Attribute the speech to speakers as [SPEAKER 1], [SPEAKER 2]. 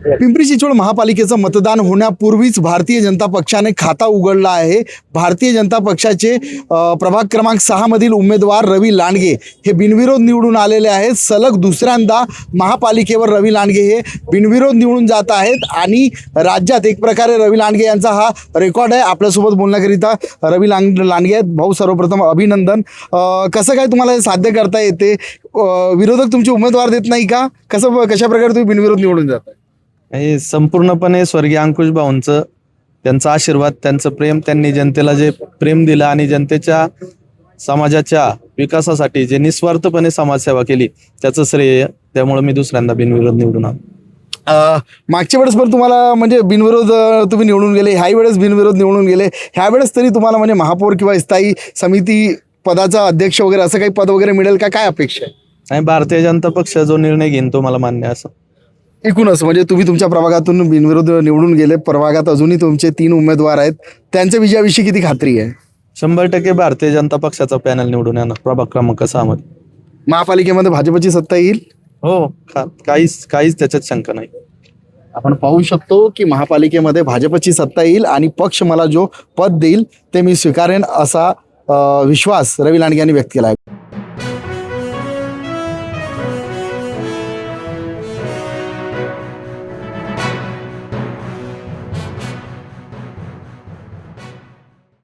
[SPEAKER 1] पिंपरी चिंचवड महापालिकेचं मतदान होण्यापूर्वीच भारतीय जनता पक्षाने खाता उघडला आहे. भारतीय जनता पक्षाचे प्रभाग क्रमांक सहा मधील उमेदवार रवी लांडगे हे बिनविरोध निवडून आलेले आहेत. सलग दुसऱ्यांदा महापालिकेवर रवी लांडगे हे बिनविरोध निवडून जात आहेत आणि राज्यात एक प्रकारे रवी लांडगे यांचा हा रेकॉर्ड आहे. आपल्यासोबत बोलण्याकरिता रवी लांड लांडगे आहेत. भाऊ सर्वप्रथम अभिनंदन. कसं काय तुम्हाला हे साध्य करता येते? विरोधक तुमचे उमेदवार देत नाही का? कसं कशा प्रकारे तुम्ही बिनविरोध निवडून जाता
[SPEAKER 2] हे संपूर्णपणे स्वर्गीय अंकुश भाऊंचं त्यांचा आशीर्वाद त्यांचं प्रेम त्यांनी जनतेला जे प्रेम दिलं आणि जनतेच्या समाजाच्या विकासासाठी जे निस्वार्थपणे समाजसेवा केली त्याचं श्रेय त्यामुळे मी दुसऱ्यांदा बिनविरोध निवडून आलो.
[SPEAKER 1] अ, मागच्या वेळेस पण तुम्हाला म्हणजे बिनविरोध तुम्ही निवडून गेले ह्याही वेळेस बिनविरोध निवडून गेले ह्या वेळेस तरी तुम्हाला म्हणजे महापौर किंवा स्थायी समिती पदाचा अध्यक्ष वगैरे असं काही पद वगैरे मिळेल का? काय अपेक्षा आहे?
[SPEAKER 2] भारतीय जनता पक्ष जो निर्णय घेईन तो मला मान्य असं.
[SPEAKER 1] एकूणच म्हणजे तुम्ही तुमच्या प्रभागातून बिनविरोध निवडून गेले प्रभागात अजूनही तुमचे तीन उमेदवार आहेत. त्यांच्या विजयाविषयी किती खात्री आहे?
[SPEAKER 2] शंभर टक्के भारतीय जनता पक्षाचा पॅनल निवडून येणार प्रभाग क्रमांक सहा मध्ये.
[SPEAKER 1] महापालिकेमध्ये भाजपची सत्ता येईल?
[SPEAKER 2] हो का- काहीच काहीच त्याच्यात शंका नाही.
[SPEAKER 1] आपण पाहू शकतो की महापालिकेमध्ये भाजपची सत्ता येईल आणि पक्ष मला जो पद देईल ते मी स्वीकारेन असा अ, विश्वास रवी लांडगे यांनी व्यक्त केला आहे.